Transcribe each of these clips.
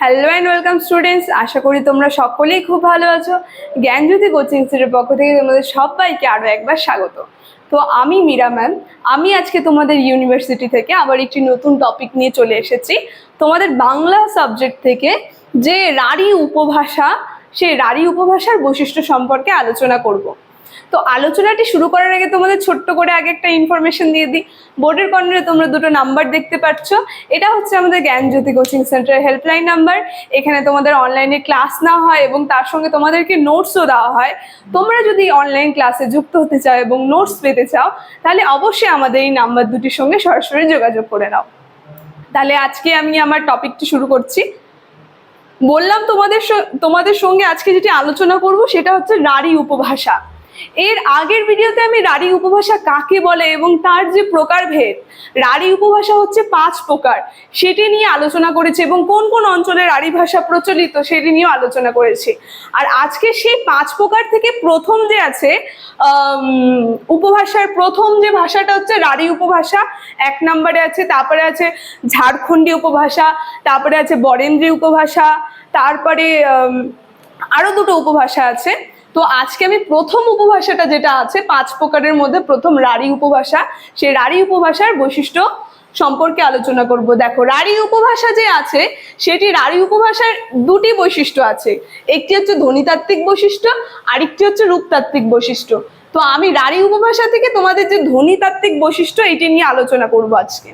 Hello and welcome students আশা করি তোমরা সকলেই খুব ভালো আছো। জ্ঞানজ্যোতি কোচিং ইনস্টিটিউটের পক্ষ থেকে তোমাদের সবাইকে আরও একবার স্বাগত। তো আমি মীরা ম্যাম। আমি আজকে তোমাদের ইউনিভার্সিটি থেকে আবার একটি নতুন টপিক নিয়ে চলে এসেছি। তোমাদের বাংলা সাবজেক্ট থেকে যে রাঢ়ী উপভাষা, সেই রাঢ়ী উপভাষার বৈশিষ্ট্য সম্পর্কে আলোচনা করব। তো আলোচনাটি শুরু করার আগে তোমাদের ছোট্ট করে আগে একটা ইনফরমেশন দিয়ে দিই। বোর্ডের কর্নারে তোমরা দুটো নাম্বার দেখতে পাচ্ছ। এটা হচ্ছে আমাদের জ্ঞানজ্যোতি কোচিং সেন্টারের হেল্পলাইন নাম্বার এখানে তোমাদের অনলাইনে ক্লাস নেওয়া হয় এবং তার সঙ্গে তোমাদেরকে নোটসও দেওয়া হয়। তোমরা যদি অনলাইন ক্লাসে যুক্ত হতে চাও এবং নোটস পেতে চাও, তাহলে অবশ্যই আমাদের এই নাম্বার দুটির সঙ্গে সরাসরি যোগাযোগ করে নাও। তাহলে আজকে আমি আমার টপিকটি শুরু করছি। বললাম তোমাদের তোমাদের সঙ্গে আজকে যেটি আলোচনা করব, সেটা হচ্ছে নারী উপভাষা। এর আগের ভিডিওতে আমি রাঢ়ী উপভাষা কাকে বলে এবং তার যে প্রকারভেদ রাঢ়ী উপভাষা হচ্ছে পাঁচ প্রকার। সেটি নিয়ে আলোচনা করেছে এবং কোন কোন অঞ্চলে রাঢ়ী ভাষা প্রচলিত সেটি নিয়েও আলোচনা করেছে। আর আজকে সেই পাঁচ প্রকার থেকে প্রথম যে আছে উপভাষার প্রথম যে ভাষাটা হচ্ছে রাঢ়ী উপভাষা এক নম্বরে আছে তারপরে আছে ঝাড়খণ্ডী উপভাষা তারপরে আছে বরেন্দ্রী উপভাষা তারপরে আম, আরও দুটো উপভাষা আছে। তো আজকে আমি প্রথম উপভাষাটা যেটা আছে, পাঁচ প্রকারের মধ্যে প্রথম রাঢ়ী উপভাষা। সেই রাঢ়ী উপভাষার বৈশিষ্ট্য সম্পর্কে আলোচনা করব। দেখো রাঢ়ী উপভাষা যে আছে, সেটি রাঢ়ী উপভাষার দুটি বৈশিষ্ট্য আছে। একটি হচ্ছে ধ্বনিতাত্ত্বিক বৈশিষ্ট্য, আরেকটি হচ্ছে রূপতাত্ত্বিক বৈশিষ্ট্য। তো আমি রাঢ়ী উপভাষা থেকে তোমাদের যে ধ্বনিতাত্ত্বিক বৈশিষ্ট্য, এটি নিয়ে আলোচনা করব আজকে।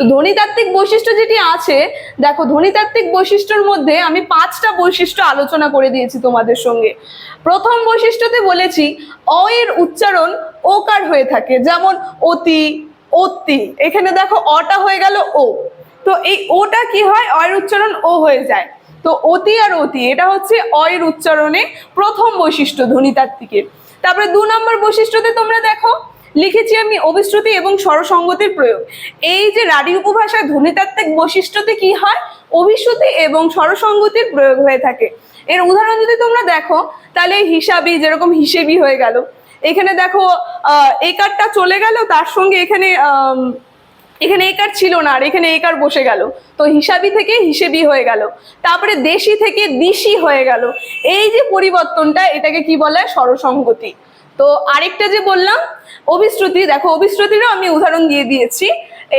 তো ধ্বনিতাত্ত্বিক বৈশিষ্ট্য যেটি আছে, দেখো ধ্বনিতাত্ত্বিক বৈশিষ্ট্যর মধ্যে আমি পাঁচটা বৈশিষ্ট্য আলোচনা করে দিয়েছি তোমাদের সঙ্গে। প্রথম বৈশিষ্ট্যতে বলেছি অ এর উচ্চারণ ওকার হয়ে থাকে, যেমন অতি অতি এখানে দেখো অটা হয়ে গেল ও। তো এই ওটা কি হয়? অ এর উচ্চারণ ও হয়ে যায়। তো অতি আর অতি, এটা হচ্ছে অ এর উচ্চারণে প্রথম বৈশিষ্ট্য ধ্বনিতাত্ত্বিকের। তারপরে দু নম্বর বৈশিষ্ট্যতে তোমরা দেখো লিখেছি আমি অভিশ্রুতি এবং স্বরসঙ্গতির প্রয়োগ। এই যে রাঢ়ী উপভাষায় ধ্বনিতাত্ত্বিক বৈশিষ্ট্যতে কি হয়? অভিশ্রুতি এবং স্বরসঙ্গতির প্রয়োগ হয়ে থাকে। এর উদাহরণ যদি তোমরা দেখো তাহলে হিসাবি যেরকম হিসেবি হয়ে গেল। এখানে দেখো আহ, একারটা চলে গেল তার সঙ্গে এখানে এখানে একার ছিল না আর এখানে একার বসে গেল। তো হিসাবি থেকে হিসেবি হয়ে গেল। তারপরে দেশি থেকে দিশি হয়ে গেল। এই যে পরিবর্তনটা এটাকে কি বলে? স্বরসঙ্গতি। তো আরেকটা যে বললাম, অভিশ্রুতি, দেখো অভিশ্রুতিরও আমি উদাহরণ দিয়ে দিয়েছি।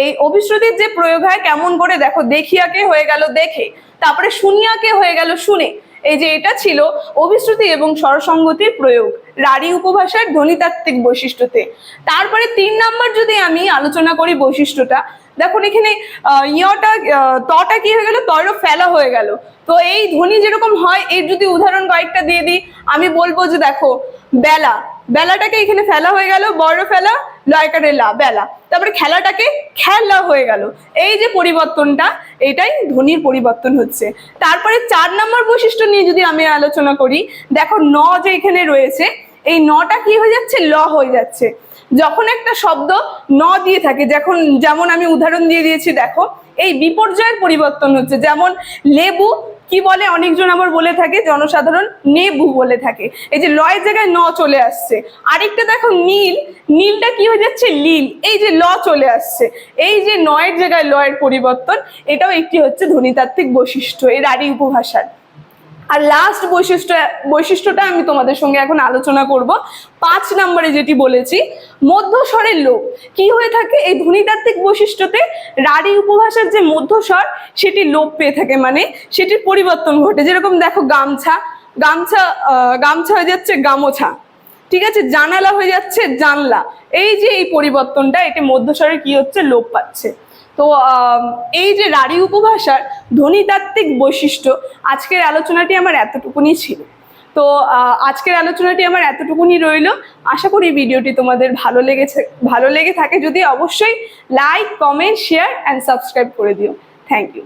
এই অভিশ্রুতির যে প্রয়োগ হয়, কেমন করে দেখো দেখিয়াকে হয়ে গেল দেখে, তারপরে শুনিয়াকে হয়ে গেল শুনে। এই যে এটা ছিল অভিশ্রুতি এবং স্বরসঙ্গতির প্রয়োগ রাঢ়ী উপভাষার ধ্বনিতাত্ত্বিক বৈশিষ্ট্যতে। তারপরে তিন নাম্বার যদি আমি আলোচনা করি বৈশিষ্ট্যটা দেখুন, এখানে ইয়টা তটা কি হয়ে গেল? তয়ও ফেলা হয়ে গেল। তো এই ধ্বনি যেরকম হয়, এর যদি উদাহরণ কয়েকটা দিয়ে দিই, আমি বলব যে দেখো, বেলা। বেলাটাকে এখানে ফেলা হয়ে গেল, বড় ফেলা লয়কারের লা, বেলা। তারপরে খেলাটাকে খেলা হয়ে গেল। এই যে পরিবর্তনটা, এটাই ধ্বনির পরিবর্তন হচ্ছে। তারপরে চার নম্বর বৈশিষ্ট্য নিয়ে যদি আমি আলোচনা করি, দেখো, ন যে এখানে রয়েছে এই নটা কি হয়ে যাচ্ছে? ল হয়ে যাচ্ছে। যখন একটা শব্দ ন দিয়ে থাকে, যখন যেমন আমি উদাহরণ দিয়ে দিয়েছি, দেখো, এই বিপর্যয়ের পরিবর্তন হচ্ছে। যেমন লেবু, কি বলে? অনেকজন আবার বলে থাকে, জনসাধারণ নেবু বলে থাকে। এই যে লয়ের জায়গায় ন চলে আসছে। আরেকটা দেখো, নীল। নীলটা কি হয়ে যাচ্ছে? লীল। এই যে ল চলে আসছে। এই যে নয়ের জায়গায় লয়ের পরিবর্তন, এটাও একটি হচ্ছে ধ্বনিতাত্ত্বিক বৈশিষ্ট্য। এর রাঢ়ী উপভাষার। আর লাস্ট বৈশিষ্ট্য, বৈশিষ্ট্যটা আমি তোমাদের সঙ্গে এখন আলোচনা করব। পাঁচ নম্বরে যেটি বলেছি, মধ্যস্বরের লোপ কি হয়ে থাকে? এই ধ্বনিতাত্ত্বিক বৈশিষ্ট্যতে রাঢ়ী উপভাষার যে মধ্যস্বর, সেটি লোপ পেয়ে থাকে। মানে সেটির পরিবর্তন ঘটে। যেরকম দেখো, গামছা গামছা গামছা হয়ে যাচ্ছে গামোছা। ঠিক আছে? জানালা হয়ে যাচ্ছে জানলা। এই যে এই পরিবর্তনটা, এটি মধ্যস্বরে কি হচ্ছে? লোপ পাচ্ছে। তো এই যে রাঢ়ী উপভাষার ধ্বনিতাত্ত্বিক বৈশিষ্ট্য আজকের আলোচনাটি আমার এতটুকুনি ছিল। তো আজকের আলোচনাটি আমার এতটুকুনি রইল। আশা করি ভিডিওটি তোমাদের ভালো লেগেছে, ভালো লেগে থাকে। যদি অবশ্যই like comment share and subscribe করে দিও। Thank you